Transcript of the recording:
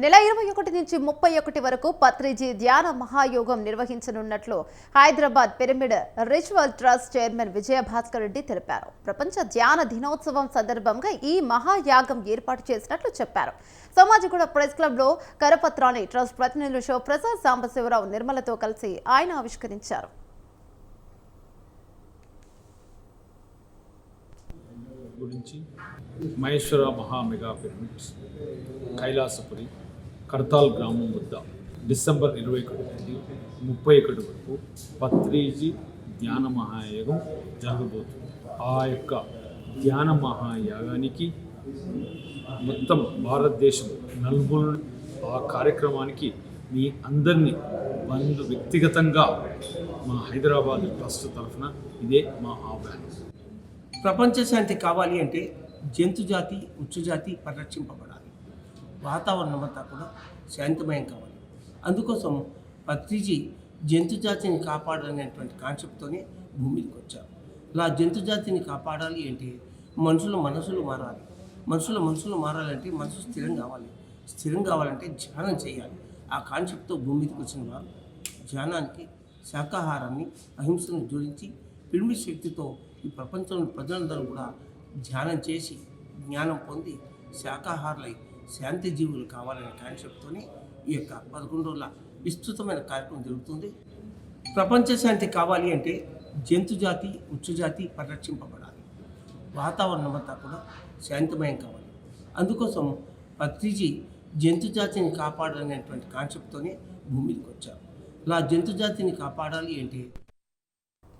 నెల ఇరవై ఒకటి నుంచి ముప్పై ఒకటి వరకు పత్రిజీ ధ్యాన మహాయోగం నిర్వహించనున్నట్లు Hyderabad pyramid ritual trust chairman Vijayabhaskar Reddy తెలిపారు. ప్రపంచ ధ్యాన దినోత్సవం సందర్భంగా ఈ మహాయాగం ఏర్పాటు చేసినట్లు చెప్పారు. సమాజగూడ ప్రెస్ క్లబ్లో కరపత్రాన్ని ట్రస్ట్ ప్రతినిధులు శివప్రసాద్ సాంబశివరావు నిర్మలతో కలిసి ఆయన ఆవిష్కరించారు. గురించి మహేశ్వర మహామెగా పిరమిడ్స్ కైలాసపురి కడతాల్ గ్రామం వద్ద డిసెంబర్ ఇరవై ఒకటి నుండి ముప్పై ఒకటి వరకు పత్రిజీ ధ్యాన మహాయాగం జరగబోతుంది. ఆ యొక్క ధ్యాన మహాయాగానికి మొత్తం భారతదేశం నలుగురు ఆ కార్యక్రమానికి మీ అందరినీ బంధు వ్యక్తిగతంగా మా హైదరాబాద్ ట్రస్ట్ తరఫున ఇదే మా ఆహ్వానం. ప్రపంచ శాంతి కావాలి అంటే జంతు జాతి ఉచ్చు జాతి పరిరక్షింపబడాలి. వాతావరణం అంతా కూడా శాంతిమయం కావాలి. అందుకోసం పత్రిజీ జంతు జాతిని కాపాడాలనేటువంటి కాన్సెప్ట్తోనే భూమికి వచ్చారు ఇలా జంతు జాతిని కాపాడాలి అంటే మనుషుల మనసులు మారాలి. మనుషుల మనసులు మారాలంటే మనసు స్థిరం కావాలి. స్థిరం కావాలంటే ధ్యానం చేయాలి. ఆ కాన్సెప్ట్తో భూమికి వచ్చిన వారు ధ్యానానికి శాకాహారాన్ని అహింసను జోడించి పిడిమి శక్తితో ఈ ప్రపంచంలో ప్రజలందరూ కూడా ధ్యానం చేసి జ్ఞానం పొంది శాకాహారులై శాంతి జీవులు కావాలనే కాన్సెప్ట్తోనే ఈ యొక్క పదకొండు రోజుల విస్తృతమైన కార్యక్రమం జరుగుతుంది. ప్రపంచ శాంతి కావాలి అంటే జంతు జాతి పరిరక్షింపబడాలి. వాతావరణం అంతా కూడా శాంతిమయం కావాలి. అందుకోసం పత్రిజీ జంతు జాతిని కాపాడాలనేటువంటి కాన్సెప్ట్తోనే భూమికి వచ్చారు ఇలా జంతు జాతిని కాపాడాలి అంటే